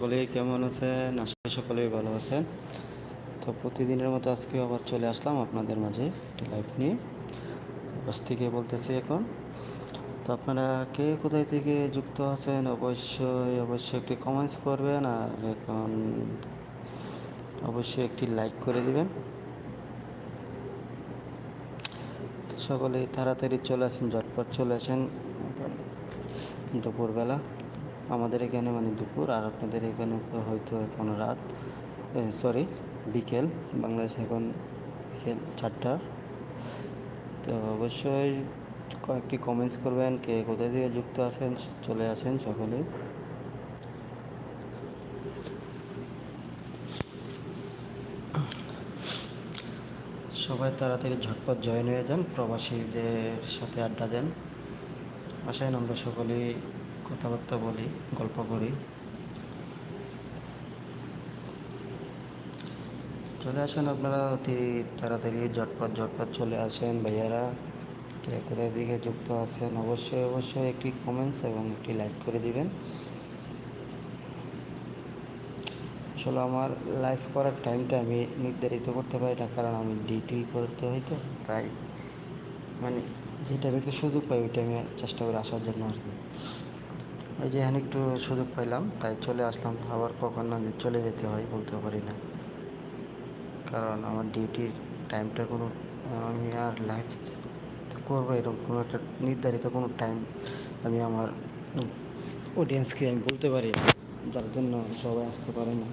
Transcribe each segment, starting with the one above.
সকলেই কেমন আছেন? আশা সকলেই ভালো আছেন। তো প্রতিদিনের মতো আজকে আবার চলে আসলাম আপনাদের মাঝে একটি লাইভ নিয়ে। বাস থেকে বলতেছি এখন। তো আপনারা কে কোথায় থেকে যুক্ত আছেন? অবশ্যই অবশ্যই একটি কমেন্টস করবেন আর এখন অবশ্যই একটি লাইক করে দিবেন। সকলেই তাড়াতাড়ি চলে আসেন, ঝটপট চলে আসেন। দুপুরবেলা। আমাদের এখানে মানে দুপুর, আর আপনাদের এখানে তো হয়তো এখন রাত সরি বিকেল। বাংলাদেশে এখন বিকেল চারটা। তো অবশ্যই কয়েকটি কমেন্টস করবেন, কে কোথায় থেকে যুক্ত আছেন, চলে আসেন সকলেই। সবাই তাড়াতাড়ি ঝটপট জয়েন হয়ে যান, প্রবাসীদের সাথে আড্ডা দেন। আসেন, আমরা সকলেই কথাবার্তা বলি, গল্প করি। চলে আসেন আপনারা, অতি তাড়াতাড়ি ঝটপট ঝটপট চলে আসেন ভাইয়ারা। কে কোথায় দিকে যুক্ত আছেন, অবশ্যই অবশ্যই একটি কমেন্টস এবং একটি লাইক করে দিবেন। আসলে আমার লাইভ করার টাইমটা আমি নির্ধারিত করতে পারি না, কারণ আমি ডিউটি করতে হয় তো, তাই মানে যে টাইমে একটু সুযোগ পাই ওই টাইমে চেষ্টা করে আসার জন্য আর কি। ওই যে এখানে একটু সুযোগ পাইলাম, তাই চলে আসলাম। আবার কখন না চলে যেতে হয় বলতে পারি না। কারণ আমার ডিউটির টাইমটা কোনো, আমি আর লাইফ করব এরকম কোনো একটা নির্ধারিত কোনো টাইম আমি আমার অডিয়েন্সকে আমি বলতে পারি না, যার জন্য সবাই আসতে পারে না।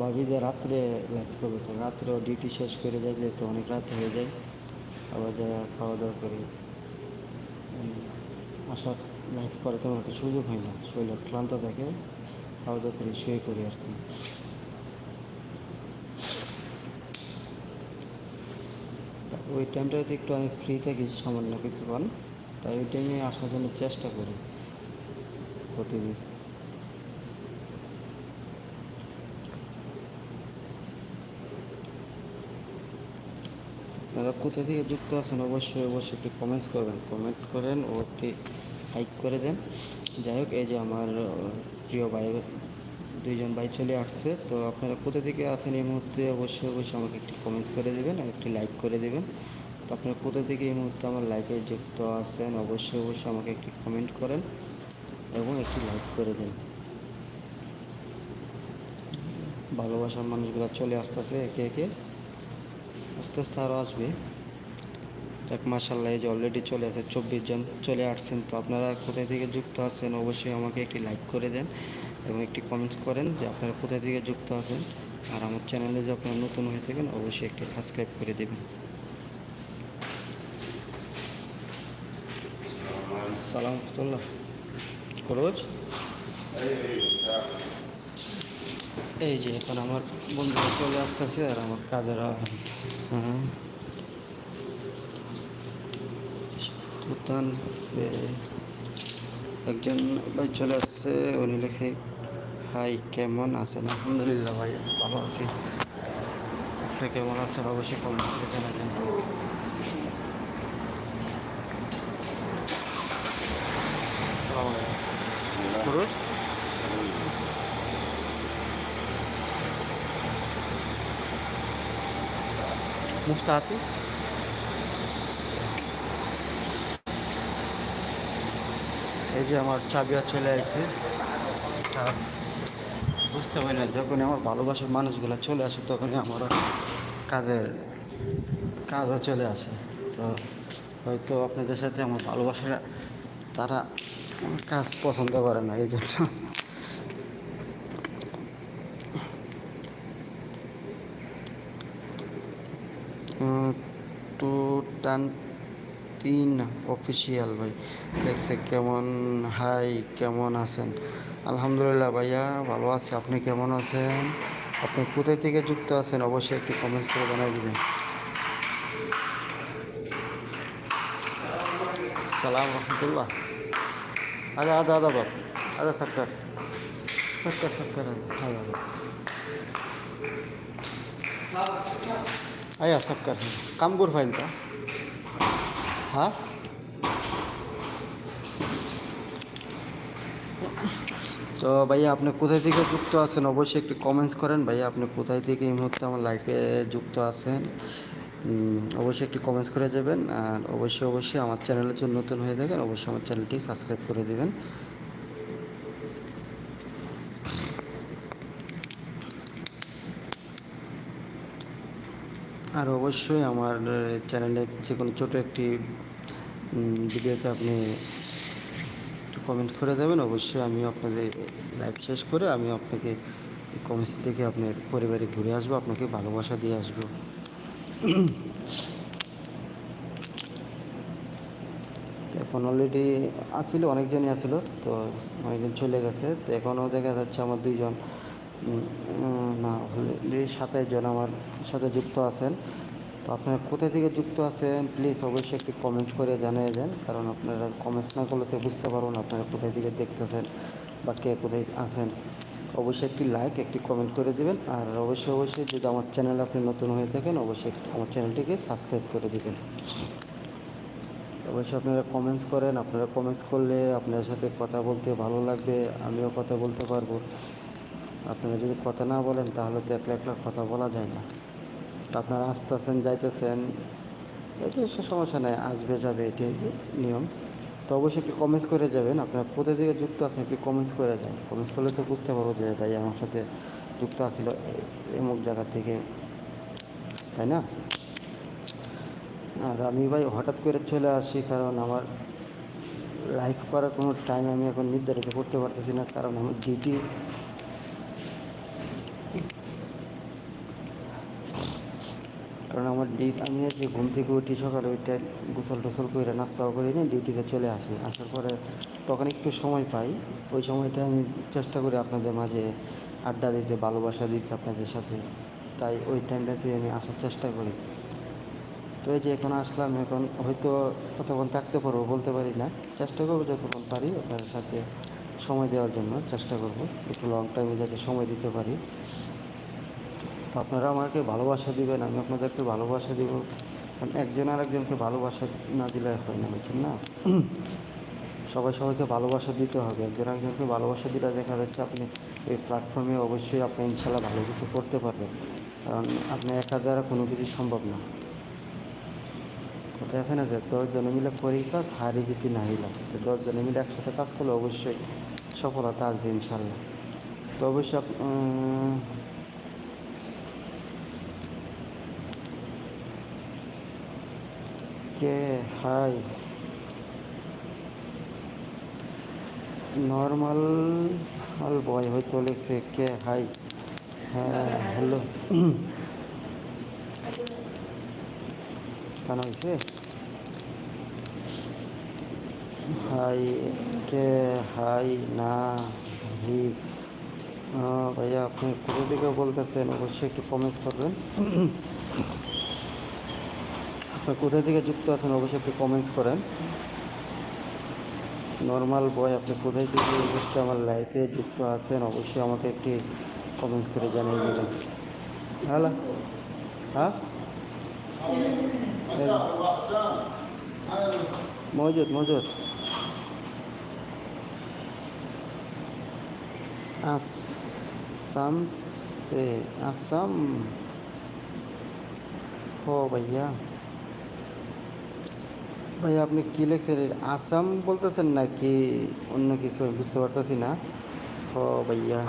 ভাবি যে রাত্রে লাইভ করব, তো রাত্রেও ডিউটি শেষ করে যাইলে তো অনেক রাত হয়ে যায়। আবার যা খাওয়া দাওয়া করি। আসার লাইফ করার তেমন একটা সুযোগ হয় না। শরীর ক্লান্ত থাকে, খাওয়া দাওয়া করি শুয়ে করি আর কি। ওই টাইমটাতে একটু আমি ফ্রি থাকি সামান্য কিছুক্ষণ। তাই ওই টাইমে আসার জন্য চেষ্টা করি প্রতিদিন। আপনারা কোথা থেকে যুক্ত আছেন অবশ্যই অবশ্যই একটি কমেন্টস করবেন। কমেন্ট করেন, ও একটি লাইক করে দেন। যাই হোক, এই যে আমার প্রিয় ভাই, দুইজন ভাই চলে আসছে। তো আপনারা কোথা থেকে আছেন এই মুহূর্তে অবশ্যই অবশ্যই আমাকে একটি কমেন্টস করে দেবেন আর একটি লাইক করে দেবেন। তো আপনারা কোথা থেকে এই মুহূর্তে আমার লাইফে যুক্ত আছেন অবশ্যই অবশ্যই আমাকে একটি কমেন্ট করেন এবং একটি লাইক করে দিন। ভালোবাসার মানুষগুলো চলে আসতেছে একে একে। আস্তে আস্তে আরও আসবে। যাক মাসাল্লাহ এই যে অলরেডি চলে আসে, চব্বিশ জন চলে আসছেন। তো আপনারা কোথায় থেকে যুক্ত আছেন, অবশ্যই আমাকে একটি লাইক করে দেন এবং একটি কমেন্টস করেন যে আপনারা কোথায় থেকে যুক্ত আছেন। আর আমার চ্যানেলে যদি আপনারা নতুন হয়ে থাকেন, অবশ্যই একটি সাবস্ক্রাইব করে দেবেন। সালাম সালামতুল্লাহ খরচ? এই যে এখন আমার বন্ধুরা চলে আসতেছে আর আমার কাজেরা একজন ভাই চলে আসছে উনি লিখছে হাই কেমন আছেন? আলহামদুলিল্লাহ ভাই ভালো আছি। আপনি কেমন আছেন? অবশ্যই কমেন্ট করে জানাবেন পুরুষ? মুফতাহাতি এই যে আমার চাবিয়া চলে আসছে কাজ বুঝতে পারি না যখনই আমার ভালোবাসার মানুষগুলো চলে আসে তখনই আমারও কাজের কাজও চলে আসে। তো হয়তো আপনাদের সাথে আমার ভালোবাসাটা তারা আমার কাজ পছন্দ করে না এই জন্য অফিসিয়াল ভাই। লেখছে কেমন হাই কেমন আছেন? আলহামদুলিল্লাহ ভাইয়া, ভালো আছি। আপনি কেমন আছেন? আপনি কোথায় থেকে যুক্ত আছেন? অবশ্যই একটি কমেন্টস করে জানাই দেবেন। সালাম রহমতুল্লাহ আদা আদা আদা বাপ। আদা সরকার সরকার সরকার আদা আদা আয়া সরকার কাম কর তা? হ্যাঁ? তো ভাইয়া আপনি কোথায় থেকে যুক্ত আছেন? অবশ্যই একটু কমেন্টস করেন। ভাইয়া আপনি কোথায় থেকে এই মুহূর্তে আমার লাইফে যুক্ত আছেন? অবশ্যই একটু কমেন্টস করে যাবেন। আর অবশ্যই অবশ্যই আমার চ্যানেলের জন্য নতুন হয়ে থাকেন, অবশ্যই আমার চ্যানেলটি সাবস্ক্রাইব করে দেবেন। আর অবশ্যই আমার চ্যানেলে যে কোনো ছোটো একটি ভিডিওতে আপনি কমেন্ট করে দেবেন, অবশ্যই আমি আপনাদের লাইভ শেষ করে আমি আপনাকে কমেন্টস থেকে আপনার পরিবারে ঘুরে আসব, আপনাকে ভালোবাসা দিয়ে আসব। এখন অলরেডি আসছিল অনেকজনই আসছিল তো অনেকজন চলে গেছে। তো এখনও দেখা যাচ্ছে আমার দুইজন না অলরেডি সাতাইশ জন আমার সাথে যুক্ত আছেন। তো আপনারা কোথা থেকে যুক্ত আছেন প্লিজ অবশ্যই একটি কমেন্টস করে জানিয়ে যান কারণ আপনারা কমেন্টস না করলে তো বুঝতে পারবেন আপনারা কোথায় থেকে দেখতেছেন বা কে কোথায় আছেন। অবশ্যই একটি লাইক একটি কমেন্ট করে দিবেন, আর অবশ্যই অবশ্যই যদি আমার চ্যানেল আপনি নতুন হয়ে থাকেন, অবশ্যই আমার চ্যানেলটিকে সাবস্ক্রাইব করে দিবেন। অবশ্যই আপনারা কমেন্টস করেন, আপনারা কমেন্টস করলে আপনার সাথে কথা বলতে ভালো লাগবে, আমিও কথা বলতে পারব। আপনারা যদি কথা না বলেন, তাহলে তো একলা একলা কথা বলা যায় না। তো আপনারা আসতেছেন, যাইতেছেন এটা সমস্যা নেই, আসবে, যাবে, এটি নিয়ম। তো অবশ্যই একটু কমেন্টস করে যাবেন, আপনারা কোথা থেকে যুক্ত আছেন একটু কমেন্টস করে যান। কমেন্টস করলে তো বুঝতে পারব যে ভাই আমার সাথে যুক্ত আছিল এমুক জায়গা থেকে, তাই না? আর আমি ভাই হঠাৎ করে চলে আসি, কারণ আমার লাইফ করার কোনো টাইম আমি এখন নির্ধারিত করতে পারতেছি না, কারণ আমার ডিউটি কারণ আমার ডিউটি আমি যে ঘুম থেকে উঠি সকালে ওইটা গোসল টোসল করে নাস্তাও করি নিয়ে ডিউটিতে চলে আসি। আসার পরে তখন একটু সময় পাই। ওই সময়টা আমি চেষ্টা করি আপনাদের মাঝে আড্ডা দিতে, ভালোবাসা দিতে আপনাদের সাথে। তাই ওই টাইমটাতে আমি আসার চেষ্টা করি। তো এই যে এখন আসলাম, এখন হয়তো কতক্ষণ থাকতে পারব বলতে পারি না। চেষ্টা করব যতক্ষণ পারি আপনাদের সাথে সময় দেওয়ার জন্য চেষ্টা করব। একটু লং টাইমে যাতে সময় দিতে পারি। তো আপনারা আমাকে ভালোবাসা দিবেন, আমি আপনাদেরকে ভালোবাসা দিব। কারণ একজন আর একজনকে ভালোবাসা না দিলে হয় না, বুঝছেন না? সবাই সবাইকে ভালোবাসা দিতে হবে। একজন একজনকে ভালোবাসা দিলে দেখা যাচ্ছে আপনি এই প্ল্যাটফর্মে অবশ্যই আপনি ইনশাল্লাহ ভালো কিছু করতে পারবেন। কারণ আপনি একা দ্বারা কোনো কিছু সম্ভব না। কথায় আছে না যে দশজনে মিলে করি কাজ, হারি জিতি নাহি লাভ। তো দশজনে মিলে একসাথে কাজ করলে অবশ্যই সফলতা আসবে ইনশাল্লাহ। তো অবশ্যই আপ- উম, কে? হাই। নর্মাল মাল বয় হয়তো লিখছে কে? হাই। হ্যাঁ হ্যালো কেন হয়েছে? হাই, কে? হাই, না, হি। ভাইয়া, আপনি কোথা থেকে বলতেছেন? অবশ্যই একটু কমেন্টস করবেন। আপনার কোথা থেকে যুক্ত আছেন অবশ্যই একটু কমেন্টস করেন নর্মাল বয় আপনি কোথায় থেকে এই মুহূর্তে আমার লাইফে যুক্ত আছেন অবশ্যই আমাকে একটি কমেন্টস করে জানিয়ে দেবেন হ্যালো হ্যাঁ মজুদ মজুদ आसाम से आसाम ও ভাইয়া ভাইয়া আপনি কী লিখছেন? আসাম বলতেছেন নাকি অন্য কিছু? বুঝতে পারতেছি না। ও ভাইয়া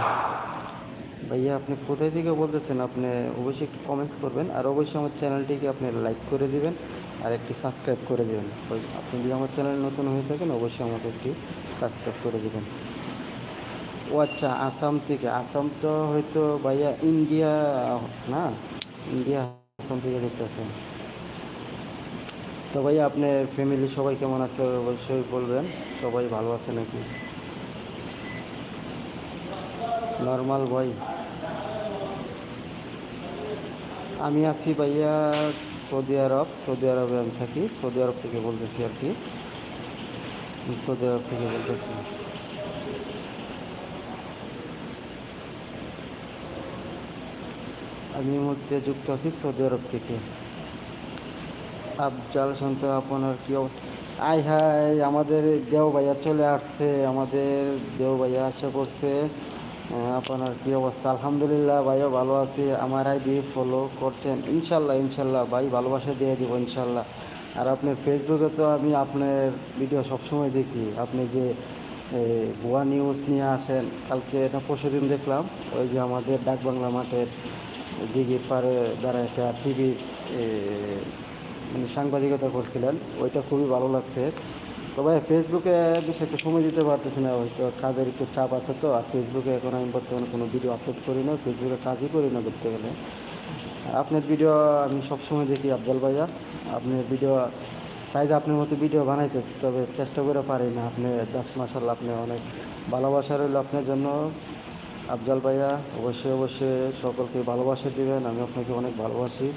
ভাইয়া, আপনি কোথায় থেকে বলতেছেন? আপনি অবশ্যই একটু কমেন্টস করবেন। আর অবশ্যই আমার চ্যানেলটিকে আপনি লাইক করে দিবেন আর একটি সাবস্ক্রাইব করে দেবেন। আপনি যদি আমার চ্যানেল নতুন হয়ে থাকেন, অবশ্যই আমাকে একটি সাবস্ক্রাইব করে দেবেন। ও আচ্ছা আসাম থেকে। আসাম তো হয়তো ভাইয়া ইন্ডিয়া না? ইন্ডিয়া আসাম থেকে দেখতেছেন। তো ভাইয়া আপনার ফ্যামিলি সবাই কেমন আছে? অবশ্যই বলবেন। সবাই ভালো আছে নাকি? নর্মাল বয় আমি আছি ভাইয়া সৌদি আরব, সৌদি আরবে আমি থাকি। সৌদি আরব থেকে বলতেছি আর কি। সৌদি আরব থেকে বলতেছি। আমি মধ্যে যুক্ত আছি সৌদি আরব থেকে। আফজাল শান্ত আপনার কি আই হাই আমাদের দেও ভাইয়া চলে আসছে, আমাদের দেও ভাইয়া আসে পড়ছে। আপনার কি অবস্থা? আলহামদুলিল্লাহ, ভাইও ভালো আছি। আমার আই আইডি ফলো করছেন। ইনশাল্লাহ ইনশাল্লাহ, ভাই ভালোবাসা দিয়ে দিব, ইনশাল্লাহ। আর আপনার ফেসবুকে তো আমি আপনার ভিডিও সবসময় দেখি। আপনি যে ভুয়া নিউজ নিয়ে আসেন, কালকে না পরশু দিন দেখলাম, ওই যে আমাদের ডাকবাংলা মাঠের দিঘির পারে দ্বারা একটা টিভি সাংবাদিকতা করছিলেন, ওইটা খুবই ভালো লাগছে। তবে ফেসবুকে বেশি একটা সময় দিতে পারতেছি না হয়তো কাজের একটু চাপ আছে তো, আর ফেসবুকে এখন আমি বর্তমানে কোনো ভিডিও আপলোড করি না ফেসবুকে কাজই করি না ধরতে গেলে। আপনার ভিডিও আমি সবসময় দেখি, আফজাল ভাইয়া। আপনার ভিডিও চাইলে আপনার মতো ভিডিও বানাইতে তবে চেষ্টা করে পারি না, আপনি জাস্ট মাসাল্লাহ আপনি অনেক ভালোবাসা রইল আপনার জন্য। আফজাল ভাইয়া, অবশ্যই অবশ্যই সকলকে ভালোবাসা দিবেন, আমি আপনাকে অনেক ভালোবাসি।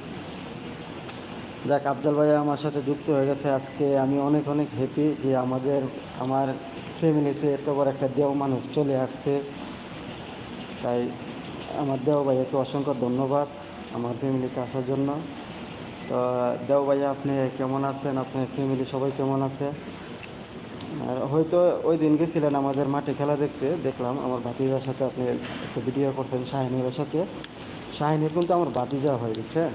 যাক, আফজাল ভাইয়া আমার সাথে যুক্ত হয়ে গেছে। আজকে আমি অনেক অনেক হ্যাপি যে আমাদের, আমার ফ্যামিলিতে এত বড় একটা দেও মানুষ চলে আসছে। তাই আমার দেও ভাইয়াকে অসংখ্য ধন্যবাদ আমার ফ্যামিলিতে আসার জন্য। তো দেও ভাইয়া, আপনি কেমন আছেন? আপনার ফ্যামিলি সবাই কেমন আছে? আর হয়তো ওই দিন গেছিলেন আমাদের মাঠে খেলা দেখতে, দেখলাম আমার ভাতিজার সাথে আপনি একটা ভিডিও করছেন, শাহিনুরের সাথে। শাহিনীর কিন্তু আমার ভাতিজা হয়, বুঝছেন?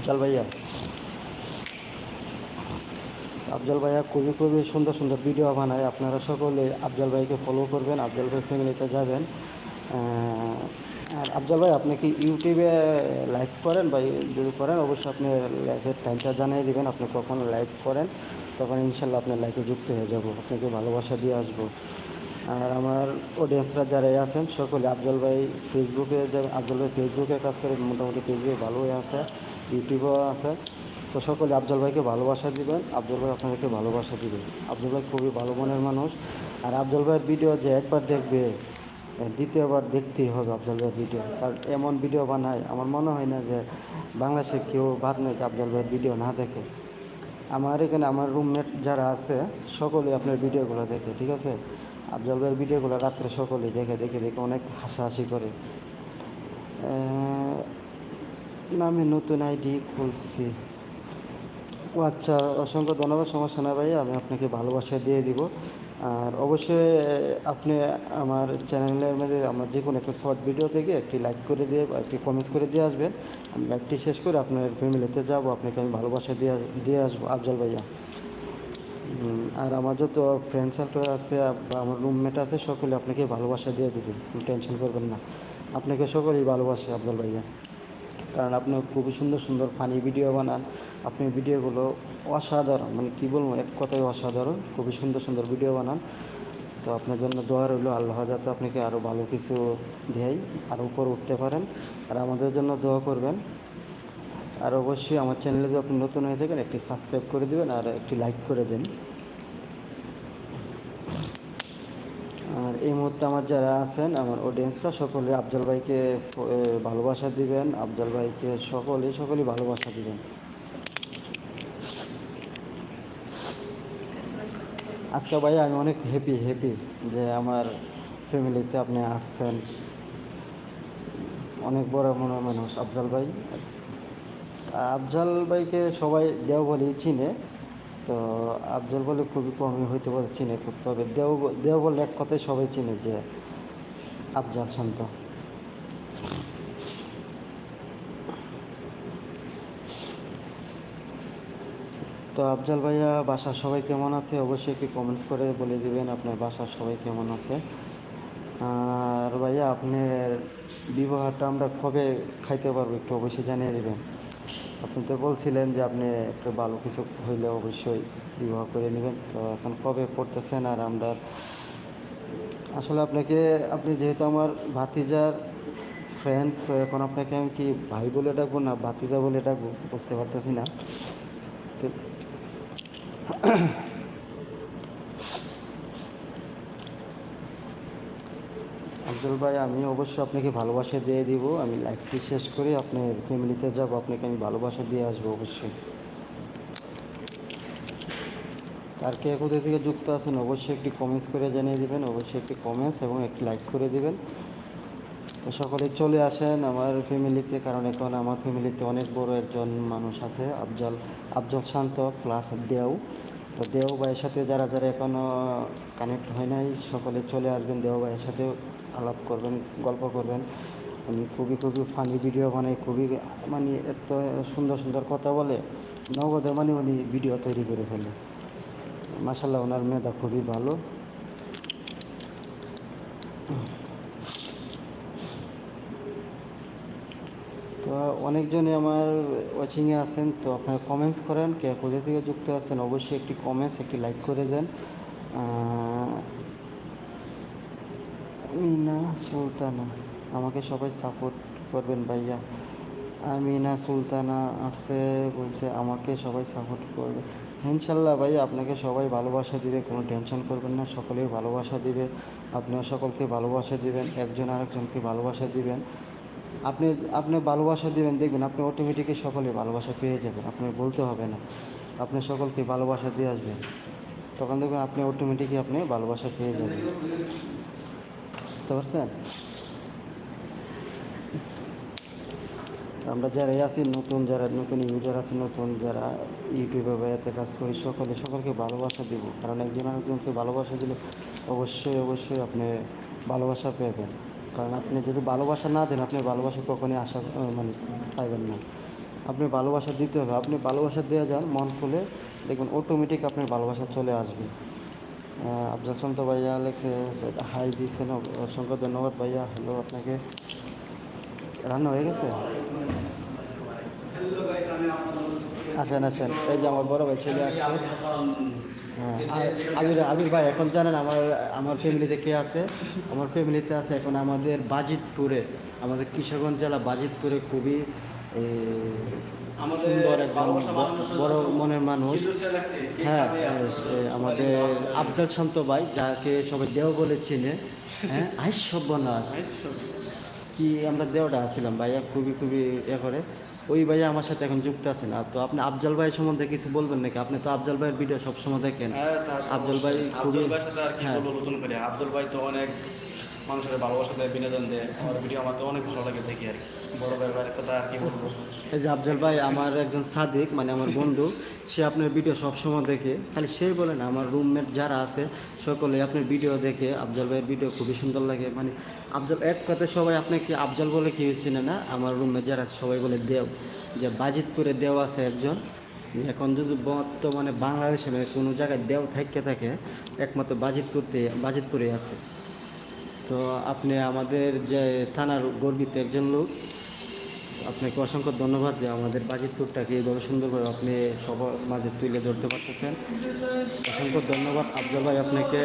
আফজাল ভাইয়া। আফজাল ভাইয়া, খুবই খুবই সুন্দর সুন্দর ভিডিও বানায়। আপনারা সকলে আফজাল ভাইকে ফলো করবেন, আফজাল ভাই ফ্যামিলিতে যাবেন। আর আফজাল ভাই, আপনি কি ইউটিউবে লাইভ করেন বা যদি করেন, অবশ্যই আপনি লাইভের টাইমটা জানিয়ে দেবেন। আপনি কখন লাইভ করেন, তখন ইনশাল্লাহ আপনার লাইভে যুক্ত হয়ে যাব। আপনাকে ভালোবাসা দিয়ে আসব। আর আমার অডিয়েন্সরা যারা আছেন, সকলে আফজল ভাই ফেসবুকে যে আফজল ভাই ফেসবুকে কাজ করে, মোটামুটি ফেসবুকে ভালোই আছে। ইউটিউবেও আছে। তো সকলে আফজল ভাইকে ভালোবাসা দিবেন। আফজল ভাই আপনাদেরকে ভালোবাসা দিবেন। আফজল ভাই খুবই ভালো মনের মানুষ। আর আফজল ভাইয়ের ভিডিও যে একবার দেখবে দ্বিতীয়বার দেখতেই হবে আফজল ভাইয়ের ভিডিও। কারণ এমন ভিডিও বানায়, আমার মনে হয় না যে বাংলাদেশে কেউ বাদ নেই যে আফজল ভাইয়ের ভিডিও না দেখে। আমার এখানে আমার রুমমেট যারা আছে সকলে আপনার ভিডিওগুলো দেখে, ঠিক আছে? আফজল ভাইয়ের ভিডিওগুলো রাত্রে সকলে দেখে দেখে দেখে অনেক হাসাহাসি করে। নামে নতুন আইডি খুলছি। ও আচ্ছা অসংখ্য ধন্যবাদ, সমস্যা না ভাই, আমি আপনাকে ভালোবাসা দিয়ে দিব। আর অবশ্যই, আপনি আমার চ্যানেলের মধ্যে আমার যে কোনো একটা শর্ট ভিডিও থেকে একটি লাইক করে দিয়ে বা একটি কমেন্টস করে দিয়ে আসবেন। আমি লাইভটি শেষ করে আপনার ফ্যামিলিতে যাব, আপনাকে আমি ভালোবাসা দিয়ে দিয়ে আসব, আফজল ভাইয়া। আর আমার যত ফ্রেন্ড সার্কেল আছে আমার রুমমেট আছে, সকলে আপনাকে ভালোবাসা দিয়ে কোনো টেনশন করবেন না। আপনাকে সকলেই ভালোবাসে, আফজল ভাইয়া। কারণ আপনি খুবই সুন্দর সুন্দর ফানি ভিডিও বানান। আপনি ভিডিওগুলো অসাধারণ মানে কী বলব, এক কথায় অসাধারণ। খুবই সুন্দর সুন্দর ভিডিও বানান। তো আপনার জন্য দোয়া রইল, আল্লাহ যাতে আপনাকে আরও ভালো কিছু দেয়, আর উপর উঠতে পারেন। আর আমাদের জন্য দোয়া করবেন। আর অবশ্যই আমার চ্যানেলে যদি আপনি নতুন হয়ে থাকেন, একটি সাবস্ক্রাইব করে দেবেন আর একটি লাইক করে দিন। আর এই মুহূর্তে আমার যারা আছেন, আমার অডিয়েন্সরা সকলে আফজল ভাইকে ভালোবাসা দিবেন। আফজল ভাইকে সকলে, সকলেই ভালোবাসা দিবেন। আজকে ভাই আমি অনেক হ্যাপি হ্যাপি যে আমার ফ্যামিলিতে আপনি আসছেন। অনেক বড় মনে মানুষ আফজাল ভাই। আফজাল ভাইকে সবাই দেও বলেই চিনে। তো আফজল বলে খুবই কমই হইতে পারে, চিনে খুব। তবে দেও দেও বলে এক কথায় সবাই চিনে যে আফজাল শান্ত। তো আফজাল ভাইয়া, বাসার সবাই কেমন আছে? অবশ্যই একটু কমেন্টস করে বলে দিবেন আপনার বাসার সবাই কেমন আছে। আর ভাইয়া, আপনার বিবাহটা আমরা কবে খাইতে পারব একটু অবশ্যই জানিয়ে দেবেন। আপনি তো বলছিলেন যে আপনি একটু ভালো কিছু হইলে অবশ্যই বিবাহ করে নেবেন। তো এখন কবে করতেছেন আর আমরা আসলে আপনাকে, আপনি যেহেতু আমার ভাতিজার ফ্রেন্ড তো এখন আপনাকে আমি কি ভাই বলে ডাকবো না ভাতিজা বলে ডাকবো? বুঝতে পারতেছি না। তো আব্দুল ভাই, আমি অবশ্যই আপনাকে ভালোবাসা দিয়ে দিব। আমি লাইফটি শেষ করে আপনার ফ্যামিলিতে যাব আপনাকে আমি ভালোবাসা দিয়ে আসব অবশ্যই। আর কে কোথা থেকে যুক্ত আছেন অবশ্যই একটি কমেন্টস করে জানিয়ে দেবেন, অবশ্যই একটি কমেন্টস এবং একটি লাইক করে দেবেন। তো সকলে চলে আসেন আমার ফ্যামিলিতে, কারণ এখন আমার ফ্যামিলিতে অনেক বড় একজন মানুষ আছে, আফজল আফজল শান্ত প্লাস দেও। তো দেও ভাইয়ের সাথে যারা যারা এখনও কানেক্ট হয় নাই, সকলে চলে আসবেন দেও ভাইয়ের সাথে আলাপ করবেন, গল্প করবেন। উনি খুবই খুবই ফানি ভিডিও বানায়, খুবই মানে এত সুন্দর সুন্দর কথা বলে। নগদে মানে উনি ভিডিও তৈরি করে ফেলে। মাসাল্লাহ ওনার মেধা খুবই ভালো। তো অনেকজনই আমার ওয়াচিংয়ে আছেন, তো আপনারা কমেন্টস করেন, কে কোথা থেকে যুক্ত আছেন, অবশ্যই একটি কমেন্টস একটি লাইক করে দেন। আহ, মিনা সুলতানা আমাকে সবাই সাপোর্ট করবেন ভাইয়া। আমিনা সুলতানা আসছে বলছে আমাকে সবাই সাপোর্ট করবে। ইনশাল্লাহ ভাই আপনাকে সবাই ভালোবাসা দিবে কোনো টেনশন করবেন না সকলেই ভালোবাসা দিবে। আপনিও সকলকে ভালোবাসা দিবেন একজন আরেকজনকে ভালোবাসা দিবেন। আপনি আপনি ভালোবাসা দিবেন দেখবেন আপনি অটোমেটিকই সকলে ভালোবাসা পেয়ে যাবেন আপনার বলতে হবে না। আপনি সকলকে ভালোবাসা দিয়ে আসবেন। তখন দেখবেন আপনি অটোমেটিকই আপনি ভালোবাসা পেয়ে যাবেন। বুঝতে পারছেন? আমরা যারা আছি, নতুন যারা, নতুন ইউজার আছে, নতুন যারা ইউটিউবে বা এতে কাজ করি, সকলে, সকলকে ভালোবাসা দিব। কারণ একজন আরেকজনকে ভালোবাসা দিলে অবশ্যই অবশ্যই আপনি ভালোবাসা পাবেন। কারণ আপনি যদি ভালোবাসা না দেন, আপনি ভালোবাসা কখনই আশা মানে পাইবেন না। আপনি ভালোবাসা দিতে হবে। আপনি ভালোবাসা দেওয়া যান, মন খুলে দেখবেন অটোমেটিক আপনার ভালোবাসা চলে আসবে। আফজাল শান্ত ভাইয়া লেখছে হাই দিয়েছেন। অসংখ্য ধন্যবাদ ভাইয়া। হ্যালো, আপনাকে রান্না হয়ে গেছে? আসেন আসেন। এই যে আমার বড় ভাই চলে আসছে। হ্যাঁ আবির আবির ভাই, এখন জানেন আমার আমার ফ্যামিলিতে কে আছে? আমার ফ্যামিলিতে আছে এখন আমাদের বাজিতপুরে, আমাদের কিশোরগঞ্জ জেলা বাজিতপুরে খুবই সুন্দর একজন বড় মনের মানুষ। হ্যাঁ আমাদের আফজাল শান্ত ভাই যাকে সবাই দেও বলে চিনে হ্যাঁ কি আমরা দেওয়াটা আছিলাম ভাইয়া? খুবই খুবই এ করে। ওই ভাইয়া আমার সাথে এখন যুক্ত আছে না তো আপনি আফজাল ভাই সম্বন্ধে কিছু বলবেন নাকি? আপনি তো আফজাল ভাইয়ের ভিডিও সবসময় দেখেন। আফজল ভাই খুবই হ্যাঁ। আফজল ভাই তো অনেক মানুষের ভালোবাসা দেয়, বিনোদন দেয়। আমার ভিডিও আমার তো অনেক ভালো লাগে দেখি আর কি। বড় ভাইয়ের কথা আর কি বলব। এই যে আফজাল ভাই, আমার একজন সাদিক মানে আমার বন্ধু, সে আপনার ভিডিও সবসময় দেখে। খালি সেই বলে না, আমার রুমমেট যারা আছে, সকলে আপনার ভিডিও দেখে। আফজাল ভাইয়ের ভিডিও খুবই সুন্দর লাগে। মানে আফজাল, এক কথা সবাই আপনাকে আফজাল বলে কি চিনে না। আমার রুমমেট যারা আছে, সবাই বলে দেও। যে বাজিতপুরে দেও আছে একজন। এখন যদি বর্তমানে বাংলাদেশে মানে কোনো জায়গায় দেও থাকতে থাকে, একমাত্র বাজিতপুরতে বাজিতপুরে আছে। তো আপনি আমাদের যে থানার গর্বিত একজন লোক আপনাকে অসংখ্য ধন্যবাদ যে আমাদের বাজিতপুরটাকে এইভাবে সুন্দরভাবে আপনি সবার মাঝে তুলে ধরতে পারতেছেন। অসংখ্য ধন্যবাদ। আফজল ভাই আপনাকে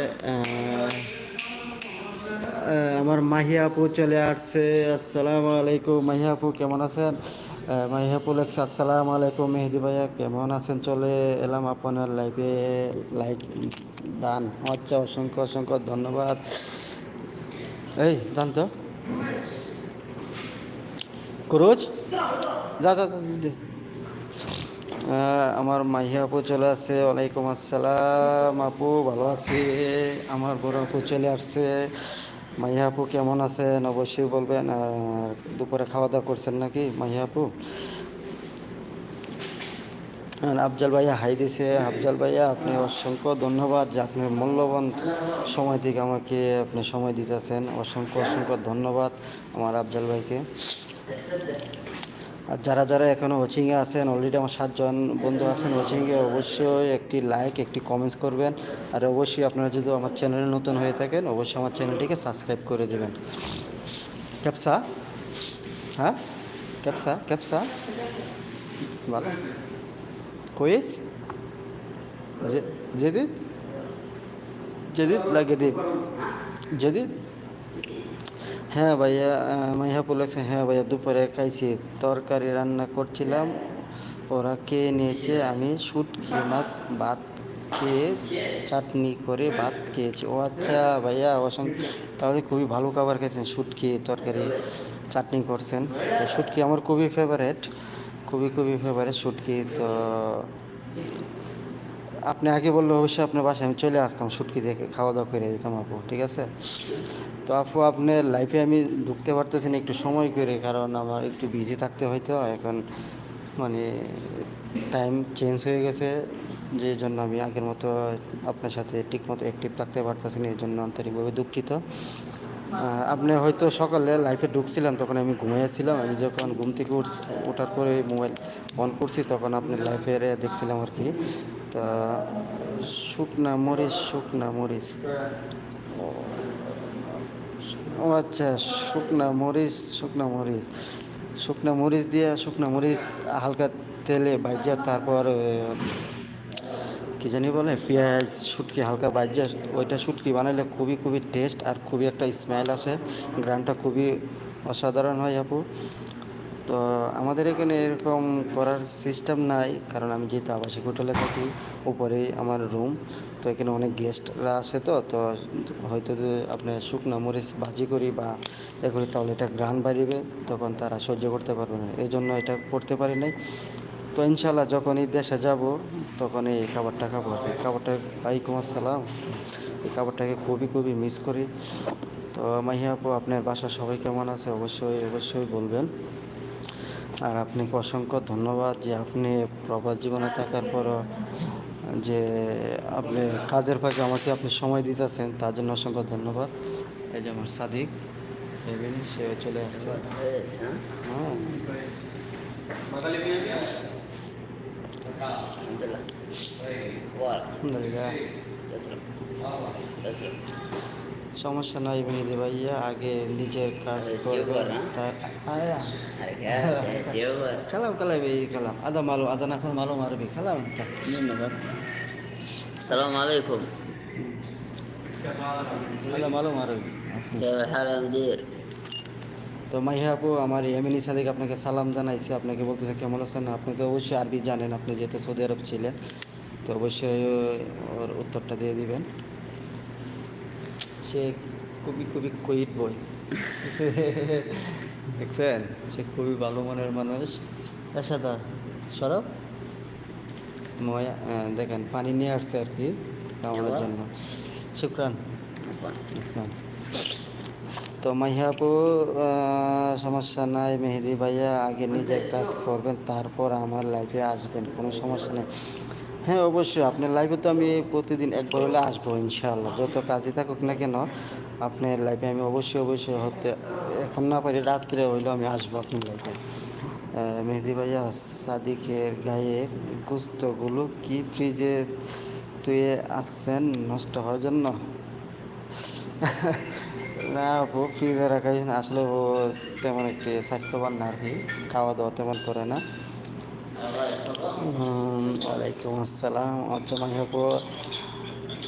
আমার মাহিয়া আপু চলে আসছে। আসসালামু আলাইকুম। মাহিয়া আপু কেমন আছেন? আহ, মাহিয়া আপু লেখছে আসসালামু আলাইকুম মেহেদি ভাইয়া কেমন আছেন? চলে এলাম আপনার লাইফে লাইক দান। আচ্ছা অসংখ্য অসংখ্য ধন্যবাদ। এই জান তো। ক্রোজ যা যা যা, দে। আমার মাহিয়া আপু চলে আসে ওয়ালাইকুম আসসালাম আপু ভালো আছি? আমার বড় আপু চলে আসছে। মাহিয়া আপু কেমন আছেন? অবশ্যই বলবেন। আর দুপুরে খাওয়া দাওয়া করছেন নাকি মাহিয়া আপু? আফজাল ভাইয়া, হাই দিছে। আফজাল ভাইয়া, আপনি অসংখ্য ধন্যবাদ যে আপনার মূল্যবান সময় থেকে আমাকে আপনি সময় দিতেছেন। অসংখ্য অসংখ্য ধন্যবাদ আমার আফজাল ভাইকে। আর যারা যারা এখনও ওচিংয়ে আছেন অলরেডি আমার সাতজন বন্ধু আছেন ওচিংয়ে অবশ্যই একটি লাইক একটি কমেন্টস করবেন। আর অবশ্যই আপনারা যদি আমার চ্যানেলে নতুন হয়ে থাকেন, অবশ্যই আমার চ্যানেলটিকে সাবস্ক্রাইব করে দেবেন। ক্যাপসা? হ্যাঁ? ক্যাপসা? ক্যাপসা? ভালো। كويس ج- جديد جديد لا قديم جديد হ্যাঁ ভাইয়া আহ, মাইহা বলেছে হ্যাঁ ভাইয়া দুপুরে খাইছি তরকারি রান্না করছিলাম ওরা খেয়ে নিয়েছে আমি শুটকি মাছ ভাত খেয়ে চাটনি করে ভাত খেয়েছি ও আচ্ছা ভাইয়া অসংখ্য তাহলে খুবই ভালো খাবার খেয়েছেন শুটকি তরকারি চাটনি করছেন তো শুটকি আমার খুবই ফেভারেট খুবই খুবই ফেভারেট শুটকি, তো আপনি আগে বললে অবশ্যই আপনার বাসায় আমি চলে আসতাম শুটকি দেখে খাওয়া দাওয়া করে দিতাম আপু, ঠিক আছে? তো আপু, আপনার লাইফে আমি ঢুকতে পারতেছি না, একটু সময় করে, কারণ আমার একটু বিজি থাকতে হয়তো এখন মানে টাইম চেঞ্জ হয়ে গেছে, যে জন্য আমি আগের মতো আপনার সাথে ঠিকমতো অ্যাক্টিভ থাকতে পারতেছি না, এই জন্য আন্তরিকভাবে দুঃখিত। আপনি হয়তো সকালে লাইফে ঢুকছিলাম তখন আমি ঘুমাইয়াছিলাম। আমি যখন ঘুম থেকে উঠ ওঠার পরে মোবাইল অন করছি, তখন আপনি লাইফে দেখছিলাম আর কি। তা, শুকনা মরিচ শুকনা মরিচ। ও আচ্ছা শুকনা মরিচ শুকনা মরিচ। শুকনা মরিচ দিয়ে শুকনা মরিচ, হালকা তেলে ভাজা, তারপর কি জানি বলে, পেঁয়াজ শুটকি হালকা ভাজা, ওইটা শুটকি বানাইলে খুবই খুবই টেস্ট আর খুবই একটা স্মেল আসে। গ্রানটা খুবই অসাধারণ হয় আপু। তো আমাদের এখানে এরকম করার সিস্টেম নাই, কারণ আমি যেহেতু আবাসিক হোটেলে থাকি, উপরেই আমার রুম তো এখানে অনেক গেস্টরা আসে তো তো হয়তো যদি আপনি শুকনো মরিচ ভাজি করি বা এ করি, তাহলে এটা গ্রান বাড়িবে, তখন তারা সহ্য করতে পারবে না। এই জন্য এটা করতে পারি নাই। তো ইনশাল্লাহ যখন এই দেশে যাব তখন এই খাবারটা খাব। কি। খাবারটা ওয়ালাইকুম আসসালাম। এই খাবারটাকে খুবই খুবই মিস করি। তো মাহিয়া আপু আপনার বাসা সবাই কেমন আছে? অবশ্যই অবশ্যই বলবেন। আর আপনাকে অসংখ্য ধন্যবাদ যে আপনি প্রবাস জীবনে থাকার পরও যে আপনি কাজের ফাঁকে আমাকে আপনি সময় দিতেছেন তার জন্য অসংখ্য ধন্যবাদ। এই যে আমার সাদিক সে চলে আসছে। হ্যাঁ। Alhamdulillah. Wal. আলহামদুলিল্লাহ Taslim. Taslim. সমস্যা নাই মেহেদি ভাইয়া আগে নিজের কাজ আরে, করবেন চিওবার, তার আয়া Harga, Jawa. কালাম কালাম এই কালাম আদা মালুম আদা না মালুম আরবি কালাম তা Ini apa? Assalamualaikum. আদা মালুম আরবি كيف الحال يا مدير؟ তো মাইহা আপু আমার এমিনি সাদিক আপনাকে সালাম জানাইছি। আপনাকে বলতেছে কেমন আছেন? আপনি তো অবশ্যই আরবি জানেন আপনি যেহেতু সৌদি আরব ছিলেন। তো অবশ্যই ওর উত্তরটা দিয়ে দিবেন। সে খুবই খুবই কুইট বই। দেখছেন? সে খুবই ভালো মনের মানুষ। এসাদা সরব। ময়া দেখেন পানি নিয়ে আসছে আর কি খাওয়ানোর জন্য। শুক্রান। শুক্রান। তো মাইহা আপু আহ, সমস্যা নাই মেহেদি ভাইয়া আগে নিজের কাজ করবেন তারপর আমার লাইফে আসবেন কোনো সমস্যা নেই। হ্যাঁ অবশ্যই আপনার লাইফে তো আমি প্রতিদিন একবার হলে আসব ইনশাআল্লাহ। যত কাজই থাকুক না কেন আপনার লাইফে আমি অবশ্যই অবশ্যই হতে এখন না পারি রাত্রে হইলেও আমি আসব আপনার লাইফে মেহেদি ভাইয়া সাদিকের গায়ে গুস্তগুলো কি ফ্রিজে তুয়ে আসছেন নষ্ট হওয়ার জন্য? না ও ফ্রিজে রাখাই আসলে ও তেমন একটি স্বাস্থ্যবান না আর কি। খাওয়া দাওয়া তেমন করে না। ওয়ালাইকুম আসসালাম। আচ্ছা মাহিয়াপু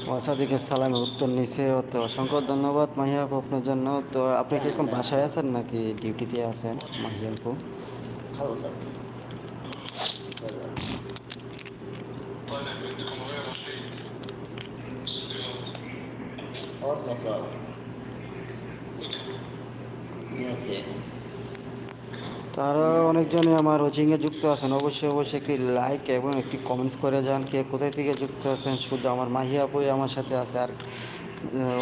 ওয়াসাদিকে সালামের উত্তর নিছে। তো অসংখ্য ধন্যবাদ মাহিয়াপু আপনার জন্য। তো আপনি কি এখন বাসায় আছেন নাকি ডিউটিতে আছেন মাহিয়াপু What's up? তারা অনেকজনই আমার কোচিংয়ে যুক্ত আছেন। অবশ্যই অবশ্যই একটি লাইক এবং একটি কমেন্টস করে যান কে কোথায় থেকে যুক্ত আছেন। শুধু আমার মাহিয়া আপুই আমার সাথে আছে আর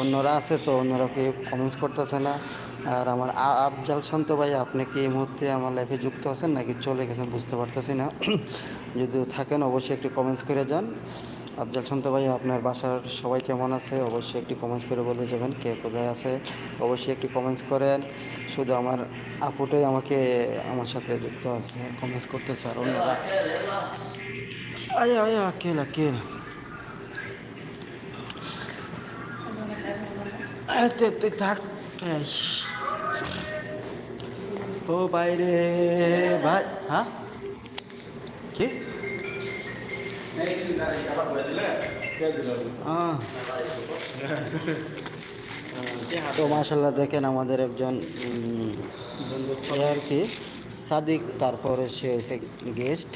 অন্যরা আছে তো অন্যরা কেউ কমেন্টস করতেছে না। আর আমার আফজাল শান্ত ভাই, আপনি কি এই মুহূর্তে আমার লাইফে যুক্ত আছেন নাকি চলে গেছেন বুঝতে পারতেছি না। যদি থাকেন, অবশ্যই একটি কমেন্টস করে যান। আফজাল শান্ত ভাই, আপনার বাসার সবাই কেমন আছে? অবশ্যই একটি কমেন্টস করে বলে যাবেন কে কোথায় আছে। অবশ্যই একটি কমেন্টস করেন। শুধু আমার আপুটাই আমাকে, আমার সাথে যুক্ত আছে কমেন্টস করতেছে আর অন্যরা। আয়া আয়া, আকেল আকেল। তুই থাক। ও বাইরে, ভাই হ্যাঁ? কি। তো মাশাল্লাহ দেখেন আমাদের একজন আর কি, সাদিক, তারপরে সে হয়েছে গেস্ট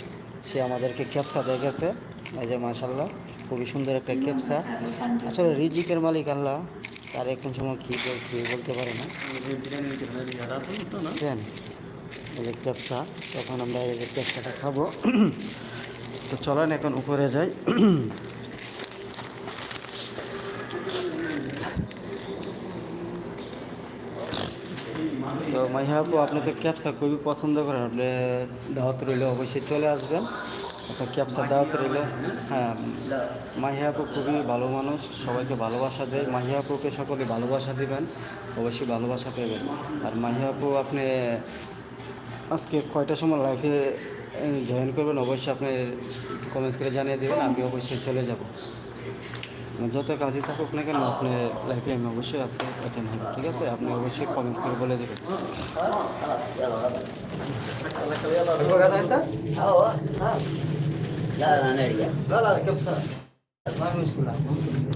সে আমাদেরকে ক্যাপসা দেখেছে। এই যে মাশাল্লাহ খুবই সুন্দর একটা ক্যাপসা আসলে রিজিকের মালিক আল্লাহ, তার এখন সময় কী কী বলতে পারে না। বুঝলেন এই ক্যাপসা তখন আমরা এই যে ক্যাপসাটা খাব। তো চলেন এখন উপরে যাই। তো মাইহা আপনি তো ক্যাপসা খুবই পছন্দ করেন। আপনি দাওয়াত রইলে অবশ্যই চলে আসবেন। আপনার ক্যাপসা দাওয়াত রইলে। হ্যাঁ لا মাহিয়া আপু খুবই ভালো মানুষ, সবাইকে ভালোবাসা দেয়। মাহিয়া আপুকে সকলে ভালোবাসা দিবেন, অবশ্যই ভালোবাসা পেবেন। আর মাহিয়া আপু, আপনি আজকে কয়টার সময় লাইফে জয়েন করবেন? অবশ্যই আপনি কমেন্টস করে জানিয়ে দেবেন, আমি অবশ্যই চলে যাব। যত কাজই থাকুক না কেন, আপনি লাইফে আমি অবশ্যই আজকে অ্যাটেন্ড হব, ঠিক আছে? আপনি অবশ্যই কমেন্টস করে বলে দেবেন।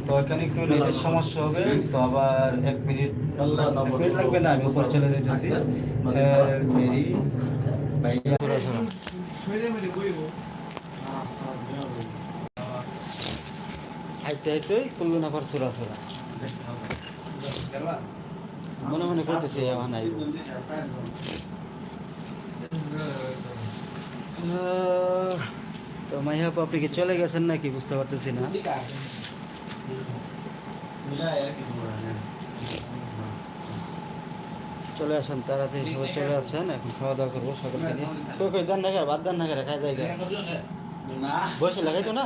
তো এখানে একটু নেটের সমস্যা হবে, তো আবার এক মিনিট মিনিট লাগবে না, আমি উপরে চলে যেতেছি। মনে মনে করতেছি তো আপনি কি চলে গেছেন নাকি? বুঝতে পারতেছি না। চলে আসেন, তাড়াতাড়ি সবাই চলে আসেন, এখন খাওয়া দাওয়া করব সকালকে নিয়ে। কই কই দেন না বাদ দেন না যায় বসে লাগাই তো না না?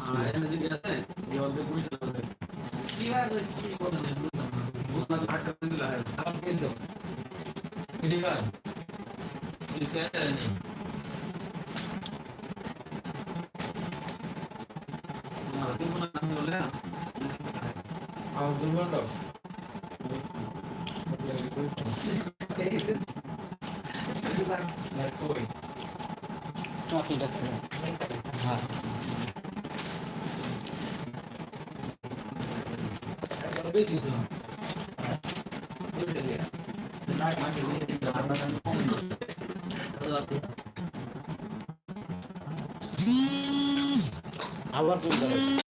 করবেন আর এখানে যদি আছে এই অর্ধেক পুরি স্যালারি কি আর কি করবেন বুঝনা ভাগটা দিলা হয় না তুমি না নাম বলে আপনি ডাকছেন হ্যাঁ আবার কোন জায়গায়